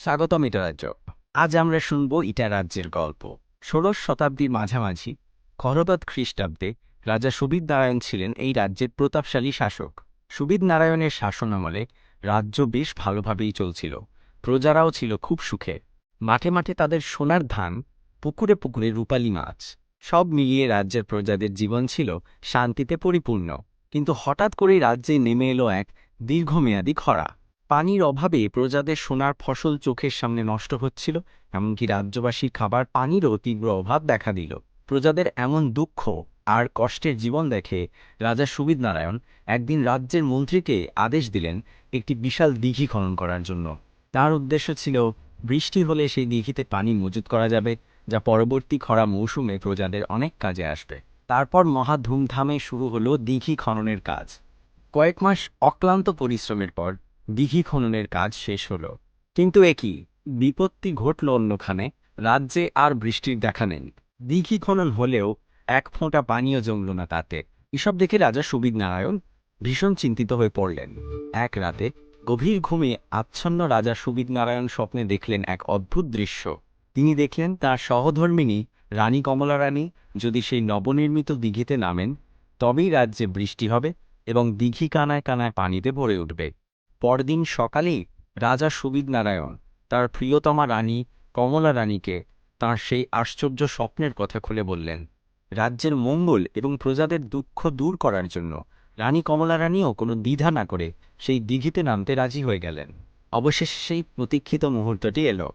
স্বাগতম ইটা রাজ্য। আজ আমরা শুনব ইটা রাজ্যের গল্প। ষোড়শ শতাব্দীর মাঝামাঝি খরবাদ খ্রিস্টাব্দে রাজা সুবিদ নারায়ণ ছিলেন এই রাজ্যের প্রতাপশালী শাসক। সুবিদ নারায়ণের শাসনামলে রাজ্য বেশ ভালোভাবেই চলছিল। প্রজারাও ছিল খুব সুখে। মাঠে মাঠে তাদের সোনার ধান, পুকুরে পুকুরে রূপালী মাছ, সব মিলিয়ে রাজ্যের প্রজাদের জীবন ছিল শান্তিতে পরিপূর্ণ। কিন্তু হঠাৎ করেই রাজ্যে নেমে এলো এক দীর্ঘমেয়াদী খরা। পানির অভাবে প্রজাদের সোনার ফসল চোখের সামনে নষ্ট হচ্ছিল, এমনকি রাজ্যবাসীর খাবার পানিরও তীব্র অভাব দেখা দিল। প্রজাদের এমন দুঃখ আর কষ্টের জীবন দেখে রাজা সুবিদ নারায়ণ একদিন রাজ্যের মন্ত্রীকে আদেশ দিলেন একটি বিশাল দিঘি খনন করার জন্য। তার উদ্দেশ্য ছিল, বৃষ্টি হলে সেই দিঘিতে পানি মজুত করা যাবে, যা পরবর্তী খরা মৌসুমে প্রজাদের অনেক কাজে আসবে। তারপর মহা ধুমধামে শুরু হলো দিঘি খননের কাজ। কয়েক মাস অক্লান্ত পরিশ্রমের পর দিঘি খননের কাজ শেষ হল। কিন্তু একই বিপত্তি ঘটল অন্যখানে, রাজ্যে আর বৃষ্টির দেখা নেন দিঘি খনন হলেও এক ফোঁটা পানীয় জমল না তাতে। এসব দেখে রাজা সুবিদ নারায়ণ ভীষণ চিন্তিত হয়ে পড়লেন। এক রাতে গভীর ঘুমে আচ্ছন্ন রাজা সুবিদ নারায়ণ স্বপ্নে দেখলেন এক অদ্ভুত দৃশ্য। তিনি দেখলেন তার সহধর্মিণী রানী কমলা রানী যদি সেই নবনির্মিত দিঘিতে নামেন, তবেই রাজ্যে বৃষ্টি হবে এবং দিঘি কানায় কানায় পানিতে ভরে উঠবে। পরদিন সকালেই রাজা সুবিদ নারায়ণ তার প্রিয়তমা রানী, কমলা রানীকে তাঁর সেই আশ্চর্য স্বপ্নের কথা খুলে বললেন, রাজ্যের মঙ্গল এবং প্রজাদের দুঃখ দূর করার জন্য রানী কমলা রানীও কোনো দ্বিধা না করে সেই দিঘিতে নামতে রাজি হয়ে গেলেন। অবশেষে সেই প্রতীক্ষিত মুহূর্তটি এলো।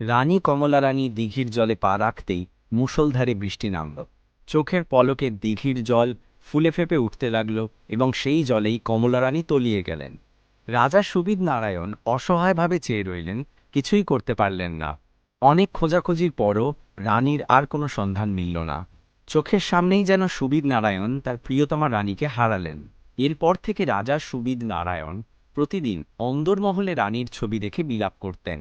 রানী কমলা রানী দিঘির জলে পা রাখতেই মুষলধারে বৃষ্টি নামল। চোখের পলকে দিঘির জল ফুলে ফেপে উঠতে লাগল এবং সেই জলেই কমলা রানী তলিয়ে গেলেন। রাজা সুবিদ নারায়ণ অসহায়ভাবে চেয়ে রইলেন, কিছুই করতে পারলেন না। অনেক খোঁজাখুঁজির পরও রানীর আর কোনো সন্ধান মিলল না। চোখের সামনেই যেন সুবিদ নারায়ণ তার প্রিয়তমা রানীকে হারালেন। এরপর থেকে রাজা সুবিদ নারায়ণ প্রতিদিন অন্দরমহলে রানীর ছবি দেখে বিলাপ করতেন।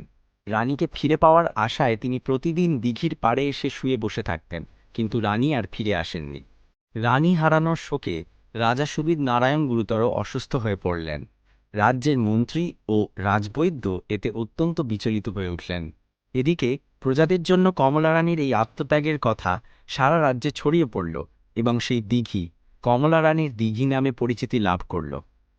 রানীকে ফিরে পাওয়ার আশায় তিনি প্রতিদিন দিঘির পাড়ে এসে শুয়ে বসে থাকতেন, কিন্তু রানী আর ফিরে আসেননি। রানী হারানোর শোকে রাজা সুবিদ নারায়ণ গুরুতর অসুস্থ হয়ে পড়লেন। রাজ্যের মন্ত্রী ও রাজবৈদ্য এতে অত্যন্ত বিচলিত হয়ে উঠলেন। এদিকে প্রজাদের জন্য কমলা রানীর এই আত্মত্যাগের কথা সারা রাজ্যে ছড়িয়ে পড়ল এবং সেই দিঘি কমলা রানীর দিঘি নামে পরিচিতি লাভ করল।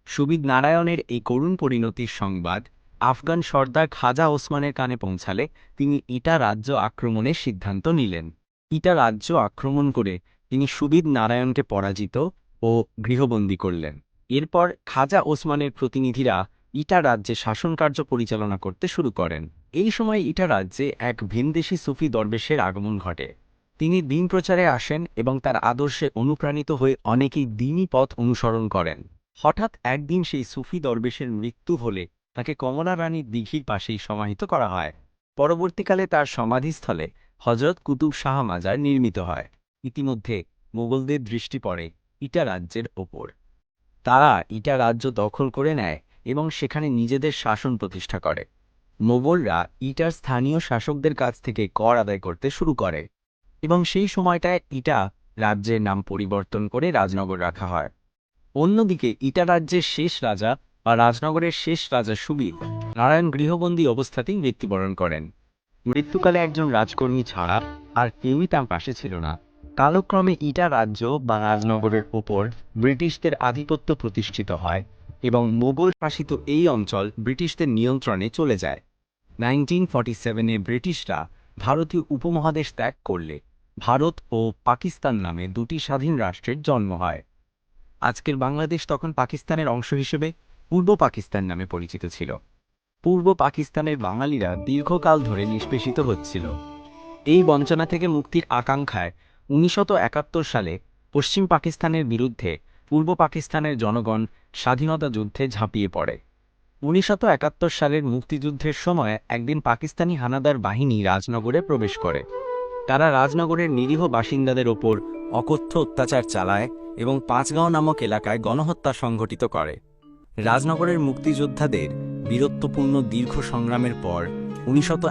সুবিদ নারায়ণের এই করুণ পরিণতির সংবাদ আফগান সর্দার খাজা ওসমানের কানে পৌঁছালে তিনি ইটা রাজ্য আক্রমণের সিদ্ধান্ত নিলেন। ইটা রাজ্য আক্রমণ করে তিনি সুবিদ নারায়ণকে পরাজিত ও গৃহবন্দী করলেন। এরপর খাজা ওসমানের প্রতিনিধিরা ইটা রাজ্যে শাসনকার্য পরিচালনা করতে শুরু করেন। এই সময় ইটা রাজ্যে এক ভিনদেশি সুফি দরবেশের আগমন ঘটে। তিনি দিন প্রচারে আসেন এবং তার আদর্শে অনুপ্রাণিত হয়ে অনেকেই দিনই পথ অনুসরণ করেন। হঠাৎ একদিন সেই সুফি দরবেশের মৃত্যু হলে তাকে কমলা রানীর দিঘির পাশেই সমাহিত করা হয়। পরবর্তীকালে তার সমাধিস্থলে হজরত কুতুব শাহ মাজার নির্মিত হয়। ইতিমধ্যে মোগলদের দৃষ্টি পড়ে ইটা রাজ্যের ওপর। তারা ইটা রাজ্য দখল করে নেয় এবং সেখানে নিজেদের শাসন প্রতিষ্ঠা করে। মোগলরা ইটার স্থানীয় শাসকদের কাছ থেকে কর আদায় করতে শুরু করে এবং সেই সময়টায় ইটা রাজ্যের নাম পরিবর্তন করে রাজনগর রাখা হয়। অন্যদিকে ইটা রাজ্যের শেষ রাজা বা রাজনগরের শেষ রাজা সুবিদ নারায়ণ গৃহবন্দী অবস্থাতেই মৃত্যুবরণ করেন। মৃত্যুকালে একজন রাজকর্মী ছাড়া আর কেউই তার পাশে ছিল না। কালক্রমে ইটা রাজ্য বা রাজনগরের ওপর ব্রিটিশদের আধিপত্য প্রতিষ্ঠিত হয় এবং মোগল শাসিত এই অঞ্চল ব্রিটিশদের নিয়ন্ত্রণে চলে যায়। নাইনটিন ফর্টি সেভেনে ব্রিটিশরা ভারতীয় উপমহাদেশ ত্যাগ করলে ভারত ও পাকিস্তান নামে দুটি স্বাধীন রাষ্ট্রের জন্ম হয়। আজকের বাংলাদেশ তখন পাকিস্তানের অংশ হিসেবে পূর্ব পাকিস্তান নামে পরিচিত ছিল। পূর্ব পাকিস্তানের বাঙালিরা দীর্ঘকাল ধরে নিষ্পেষিত হচ্ছিল। এই বঞ্চনা থেকে মুক্তির আকাঙ্ক্ষায় উনিশশত একাত্তর সালে পশ্চিম পাকিস্তানের বিরুদ্ধে পূর্ব পাকিস্তানের জনগণ স্বাধীনতা যুদ্ধে ঝাঁপিয়ে পড়ে। উনিশশত একাত্তর সালের মুক্তিযুদ্ধের সময় একদিন পাকিস্তানি হানাদার বাহিনী রাজনগরে প্রবেশ করে। তারা রাজনগরের নিরীহ বাসিন্দাদের ওপর অকথ্য অত্যাচার চালায় এবং পাঁচগাঁও নামক এলাকায় গণহত্যা সংঘটিত করে। রাজনগরের মুক্তিযোদ্ধাদের বীরত্বপূর্ণ দীর্ঘ সংগ্রামের পর উনিশশত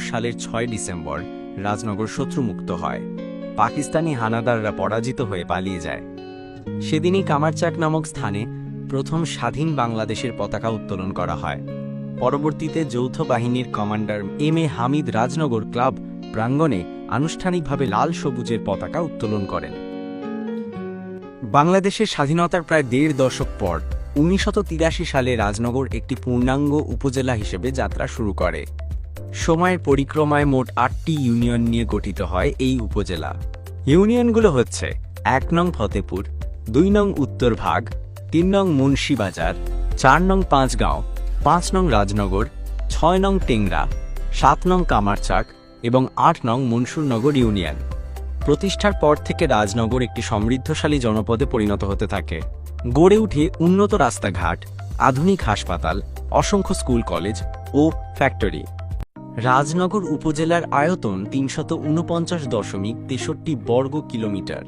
সালের ছয় ডিসেম্বর রাজনগর শত্রুমুক্ত হয়। পাকিস্তানি হানাদাররা পরাজিত হয়ে পালিয়ে যায়। সেদিনই কামারচাক নামক স্থানে প্রথম স্বাধীন বাংলাদেশের পতাকা উত্তোলন করা হয়। পরবর্তীতে যৌথ বাহিনীর commander M A Hamid Rajnagar club প্রাঙ্গণে আনুষ্ঠানিকভাবে লাল সবুজের পতাকা উত্তোলন করেন। বাংলাদেশের স্বাধীনতার প্রায় দেড় দশক পর উনিশশত সালে রাজনগর একটি পূর্ণাঙ্গ উপজেলা হিসেবে যাত্রা শুরু করে। সময়ের পরিক্রমায় মোট আটটি ইউনিয়ন নিয়ে গঠিত হয় এই উপজেলা। ইউনিয়নগুলো হচ্ছে এক নং ফতেপুর, দুই নং উত্তর ভাগ, তিন নং মুন্সিবাজার চার নং পাঁচগাঁও, পাঁচ নং রাজনগর, ছয় নং টেংরা, সাত নং কামারচাক এবং আট নং মনসুরনগর ইউনিয়ন। প্রতিষ্ঠার পর থেকে রাজনগর একটি সমৃদ্ধশালী জনপদে পরিণত হতে থাকে। গড়ে উঠে উন্নত রাস্তাঘাট, আধুনিক হাসপাতাল, অসংখ্য স্কুল কলেজ ও ফ্যাক্টরি। রাজনগর উপজেলার আয়তন তিনশত উনপঞ্চাশ দশমিক তেষট্টি বর্গ কিলোমিটার।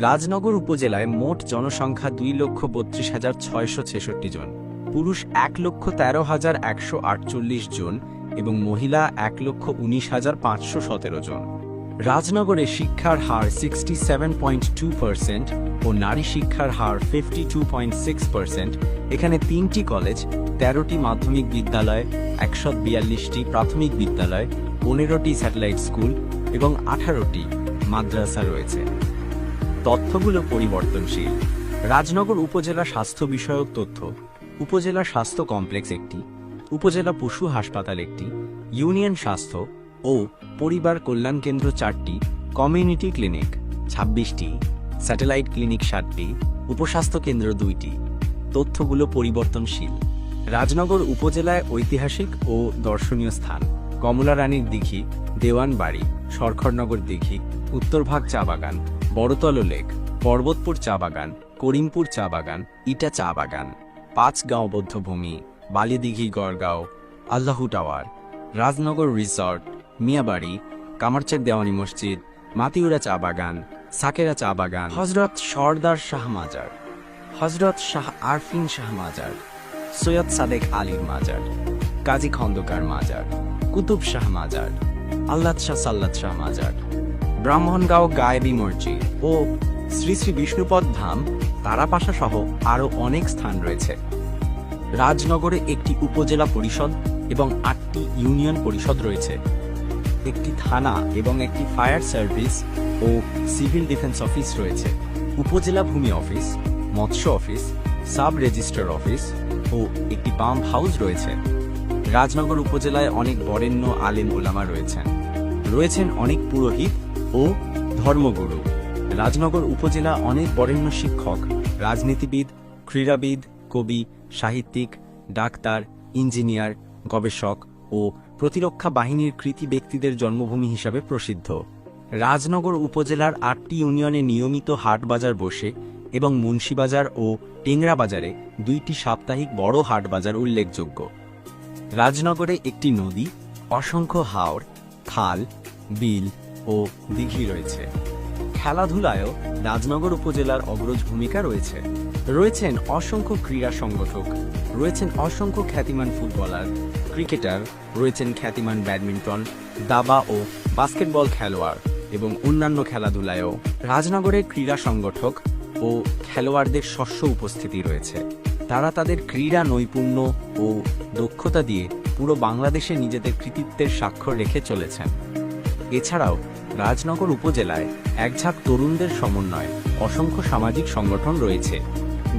রাজনগর উপজেলায় মোট জনসংখ্যা দুই লক্ষ বত্রিশ হাজার ছয়শো ছেষট্টি জন। পুরুষ এক লক্ষ তেরো হাজার একশো আটচল্লিশ জন এবং মহিলা এক লক্ষ উনিশ হাজার পাঁচশো সতেরো জন। রাজনগরে শিক্ষার হার sixty seven point two percent ও নারী শিক্ষার হার fifty two point six percent এখানে তিনটি কলেজ, তেরোটি মাধ্যমিক বিদ্যালয়, একশো বিয়াল্লিশটি প্রাথমিক বিদ্যালয়, পনেরোটি স্যাটেলাইট স্কুল এবং আঠারোটি মাদ্রাসা রয়েছে। তথ্যগুলো পরিবর্তনশীল। রাজনগর উপজেলা স্বাস্থ্য বিষয়ক তথ্য। উপজেলা স্বাস্থ্য কমপ্লেক্স একটি, উপজেলা পশু হাসপাতাল একটি, ইউনিয়ন স্বাস্থ্য ও পরিবার কল্যাণ কেন্দ্র চারটি কমিউনিটি ক্লিনিক ছাব্বিশটি, স্যাটেলাইট ক্লিনিক সাতটি, উপস্বাস্থ্য কেন্দ্র দুইটি। তথ্যগুলো পরিবর্তনশীল। রাজনগর উপজেলায় ঐতিহাসিক ও দর্শনীয় স্থান। কমলা রানীর দিঘি, দেওয়ান বাড়ি, সরখরনগর দিঘি উত্তরভাগ চা বাগান, বড়তল লেক, পর্বতপুর চা বাগান, করিমপুর চা বাগান, ইটা চা বাগান পাঁচগাঁও বৌদ্ধভূমি বালিদিঘি গড়গাঁও, আল্লাহু টাওয়ার, রাজনগর রিসর্ট মিয়াবাড়ি, কামারচেক দেওয়ানি মসজিদ, মাতিউরা চা বাগান, সাকেরা চা বাগান। হজরত সর্দার শাহ মাজার, হজরত শাহ আরফিন শাহ মাজার, সৈয়দ সাদেক আলীর মাজার, কাজী খন্দকার মাজার, কুতুব শাহ মাজার আল্লাদ শাহ সাল্লাদ শাহ মাজার, ব্রাহ্মণগাঁও গায়েবী মসজিদ ও শ্রী শ্রী বিষ্ণুপদ ধাম, তারাপাশা সহ আরও অনেক স্থান রয়েছে। রাজনগরে একটি উপজেলা পরিষদ এবং আটটি ইউনিয়ন পরিষদ রয়েছে। একটি থানা এবং একটি ফায়ার সার্ভিস ও সিভিল ডিফেন্স অফিস রয়েছে। উপজেলা ভূমি অফিস, মৎস্য অফিস, সাব রেজিস্ট্রার অফিস ও একটি পাম্প হাউস রয়েছে। রাজনগর উপজেলায় অনেক বরেণ্য আলেম ওলামা রয়েছেন। রয়েছেন অনেক পুরোহিত ও ধর্মগুরু। রাজনগর উপজেলা অনেক বরেণ্য শিক্ষক, রাজনীতিবিদ, ক্রীড়াবিদ, কবি, সাহিত্যিক, ডাক্তার, ইঞ্জিনিয়ার, গবেষক ও প্রতিরক্ষা বাহিনীর কৃতি ব্যক্তিদের জন্মভূমি হিসাবে প্রসিদ্ধ। রাজনগর উপজেলার আটটি ইউনিয়নে নিয়মিত হাট বাজার বসে এবং মুন্সিবাজার ও টেংরা বাজারে দুইটি সাপ্তাহিক বড় হাট বাজার উল্লেখযোগ্য। রাজনগরে একটি নদী, অসংখ্য হাওড় খাল, বিল ও দিঘি রয়েছে। খেলাধুলায়ও রাজনগর উপজেলার অগ্রজ ভূমিকা রয়েছে। রয়েছেন অসংখ্য ক্রীড়া সংগঠক, রয়েছেন অসংখ্য খ্যাতিমান ফুটবলার, ক্রিকেটার, রয়েছেন খ্যাতিমান ব্যাডমিন্টন, দাবা ও বাস্কেটবল খেলোয়াড় এবং অন্যান্য খেলাধুলায়ও রাজনগরের ক্রীড়া সংগঠক ও খেলোয়াড়দের শস্য উপস্থিতি রয়েছে। তারা তাদের ক্রীড়া নৈপুণ্য ও দক্ষতা দিয়ে পুরো বাংলাদেশে নিজেদের কৃতিত্বের স্বাক্ষর রেখে চলেছেন। এছাড়াও রাজনগর উপজেলায় একঝাঁক তরুণদের সমন্বয়ে অসংখ্য সামাজিক সংগঠন রয়েছে।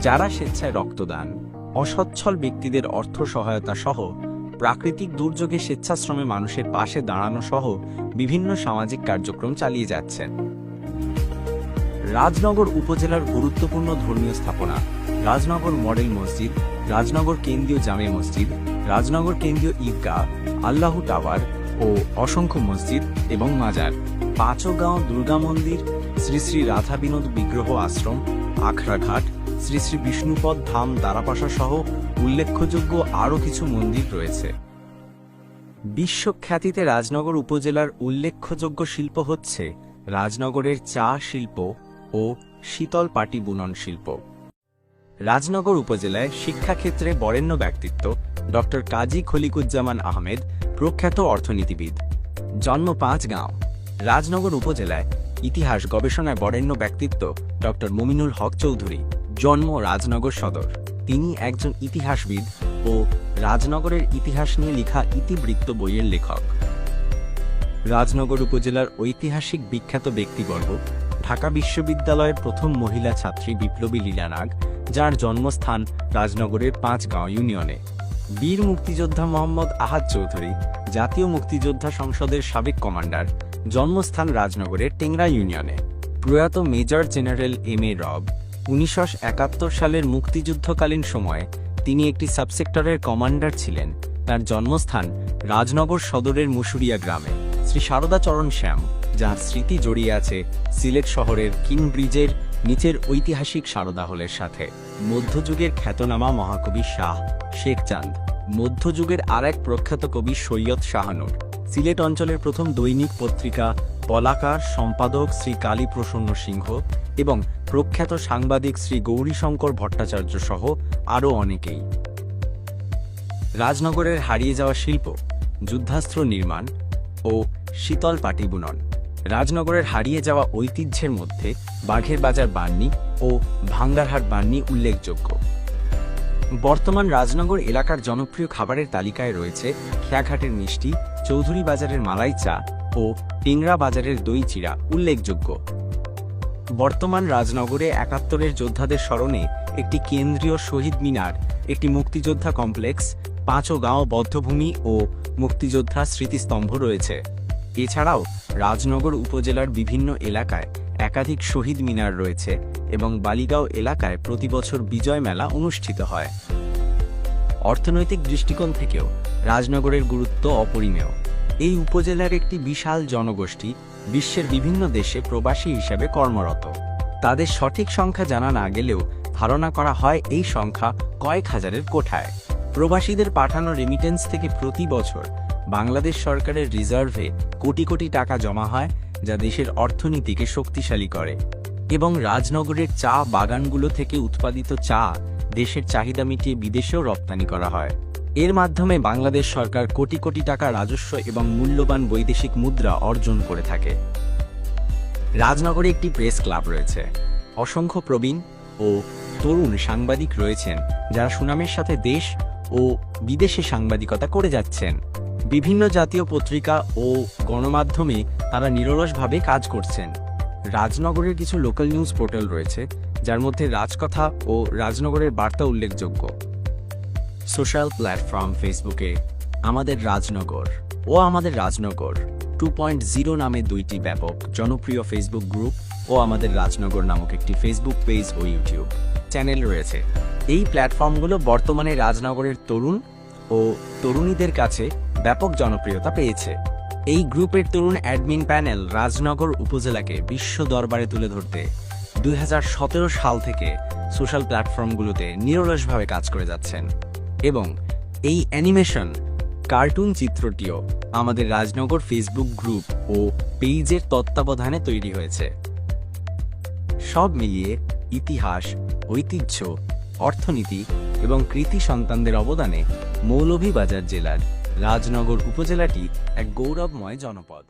যারা স্বেচ্ছায় রক্তদান, অসচ্ছল ব্যক্তিদের অর্থ সহায়তা সহ প্রাকৃতিক দুর্যোগে স্বেচ্ছাশ্রমে মানুষের পাশে দাঁড়ানো সহ বিভিন্ন সামাজিক কার্যক্রম চালিয়ে যাচ্ছেন। রাজনগর উপজেলার গুরুত্বপূর্ণ ধর্মীয় স্থাপনা, রাজনগর মডেল মসজিদ, রাজনগর কেন্দ্রীয় জামে মসজিদ, রাজনগর কেন্দ্রীয় ঈদগাহ, আল্লাহু টাওয়ার ও অসংখ্য মসজিদ এবং মাজার, পাঁচগাঁও দুর্গা মন্দির, শ্রী শ্রী রাধা বিনোদ বিগ্রহ আশ্রম, আখড়াঘাট শ্রী শ্রী বিষ্ণুপদ ধাম দারাপাশা সহ উল্লেখযোগ্য আরও কিছু মন্দির রয়েছে। বিশ্বখ্যাতিতে রাজনগর উপজেলার উল্লেখযোগ্য শিল্প হচ্ছে রাজনগরের চা শিল্প ও শীতল পাটি বুনন শিল্প। রাজনগর উপজেলায় শিক্ষাক্ষেত্রে বরেণ্য ব্যক্তিত্ব ডক্টর কাজী খলিকুজ্জামান আহমেদ, প্রখ্যাত অর্থনীতিবিদ। জন্ম পাঁচগাঁও রাজনগর উপজেলায় ইতিহাস গবেষণায় বরেণ্য ব্যক্তিত্ব ডক্টর মুমিনুল হক চৌধুরী। জন্ম রাজনগর সদর। তিনি একজন ইতিহাসবিদ ও রাজনগরের ইতিহাস নিয়ে লেখা ইতিবৃত্ত বইয়ের লেখক। রাজনগর উপজেলার ঐতিহাসিক বিখ্যাত ব্যক্তিবর্গ, ঢাকা বিশ্ববিদ্যালয়ের প্রথম মহিলা ছাত্রী বিপ্লবী লীলা নাগ, যার জন্মস্থান রাজনগরের পাঁচগাঁও ইউনিয়নে। বীর মুক্তিযোদ্ধা মোহাম্মদ আহাদ চৌধুরী, জাতীয় মুক্তিযোদ্ধা সংসদের সাবেক কমান্ডার, জন্মস্থান রাজনগরের টেংরা ইউনিয়নে। প্রয়াত মেজর জেনারেল এম এ রব উনিশশো একাত্তর সালের মুক্তিযুদ্ধকালীন সময়ে তিনি একটি সাবসেক্টরের কমান্ডার ছিলেন। তার জন্মস্থান রাজনগর সদরের মুসুরিয়া গ্রামে। শ্রী সারদা চরণ শ্যাম, যার স্মৃতি জড়িয়ে আছে সিলেট শহরের কিং ব্রিজের নিচের ঐতিহাসিক সারদা হলের সাথে। মধ্যযুগের খ্যাতনামা মহাকবি শাহ শেখ চাঁদ, মধ্যযুগের আর এক প্রখ্যাত কবি সৈয়দ শাহানুর। সিলেট অঞ্চলের প্রথম দৈনিক পত্রিকা পলাকার সম্পাদক শ্রী কালী প্রসন্ন সিংহ এবং প্রখ্যাত সাংবাদিক শ্রী গৌরীশঙ্কর ভট্টাচার্য সহ আরও অনেকেই। রাজনগরের হারিয়ে যাওয়া শিল্প, যুদ্ধাস্ত্র নির্মাণ ও শীতল পাটি বুনন রাজনগরের হারিয়ে যাওয়া ঐতিহ্যের মধ্যে বাঘের বাজার বান্নি ও ভাঙ্গারহাট বান্নি উল্লেখযোগ্য। বর্তমান রাজনগর এলাকার জনপ্রিয় খাবারের তালিকায় রয়েছে খেয়াঘাটের মিষ্টি, চৌধুরী বাজারের মালাই চা ও টিংরা বাজারের দই চিড়া উল্লেখযোগ্য। বর্তমান রাজনগরে একাত্তরের যোদ্ধাদের স্মরণে একটি কেন্দ্রীয় শহীদ মিনার, একটি মুক্তিযোদ্ধা কমপ্লেক্স পাঁচও গাঁও বদ্ধভূমি ও মুক্তিযোদ্ধা স্মৃতিস্তম্ভ রয়েছে। এছাড়াও রাজনগর উপজেলার বিভিন্ন এলাকায় একাধিক শহীদ মিনার রয়েছে এবং বালিগাঁও এলাকায় প্রতি বছর বিজয় মেলা অনুষ্ঠিত হয়। অর্থনৈতিক দৃষ্টিকোণ থেকেও রাজনগরের গুরুত্ব অপরিমেয়। এই উপজেলার একটি বিশাল জনগোষ্ঠী বিশ্বের বিভিন্ন দেশে প্রবাসী হিসেবে কর্মরত। তাদের সঠিক সংখ্যা জানা না গেলেও ধারণা করা হয় এই সংখ্যা কয়েক হাজারের কোঠায়। প্রবাসীদের পাঠানো রেমিটেন্স থেকে প্রতি বছর বাংলাদেশ সরকারের রিজার্ভে কোটি কোটি টাকা জমা হয়, যা দেশের অর্থনীতিকে শক্তিশালী করে এবং রাজনগরের চা বাগানগুলো থেকে উৎপাদিত চা দেশের চাহিদা মিটিয়ে বিদেশেও রপ্তানি করা হয়। এর মাধ্যমে বাংলাদেশ সরকার কোটি কোটি টাকা রাজস্ব এবং মূল্যবান বৈদেশিক মুদ্রা অর্জন করে থাকে। রাজনগরে একটি প্রেস ক্লাব রয়েছে। অসংখ্য প্রবীণ ও তরুণ সাংবাদিক রয়েছেন, যারা সুনামের সাথে দেশ ও বিদেশে সাংবাদিকতা করে যাচ্ছেন। বিভিন্ন জাতীয় পত্রিকা ও গণমাধ্যমে তারা নিরলসভাবে কাজ করছেন। রাজনগরের কিছু লোকাল নিউজ পোর্টাল রয়েছে, যার মধ্যে রাজকথা ও রাজনগরের বার্তা উল্লেখযোগ্য। সোশ্যাল প্ল্যাটফর্ম ফেসবুকে আমাদের রাজনগর ও আমাদের রাজনগর। টু পয়েন্ট জিরো নামে দুইটি ব্যাপক জনপ্রিয় ফেসবুক গ্রুপ ও আমাদের রাজনগর নামক একটি ফেসবুক পেজ ও ইউটিউব চ্যানেল রয়েছে। এই প্ল্যাটফর্মগুলো বর্তমানে রাজনগরের তরুণ ও তরুণীদের কাছে ব্যাপক জনপ্রিয়তা পেয়েছে। এই গ্রুপের তরুণ অ্যাডমিন প্যানেল রাজনগর উপজেলাকে বিশ্ব দরবারে তুলে ধরতে দুই হাজার সতেরো সাল থেকে সোশ্যাল প্ল্যাটফর্মগুলোতে নিরলসভাবে কাজ করে যাচ্ছেন। এবং এই অ্যানিমেশন কার্টুন চিত্রটিও আমাদের রাজনগর ফেসবুক গ্রুপ ও পেজের তত্ত্বাবধানে তৈরি হয়েছে। সব মিলিয়ে ইতিহাস, ঐতিহ্য, অর্থনীতি এবং কৃতি সন্তানদের অবদানে মৌলভীবাজার জেলার রাজনগর উপজেলাটি এক গৌরবময় জনপদ।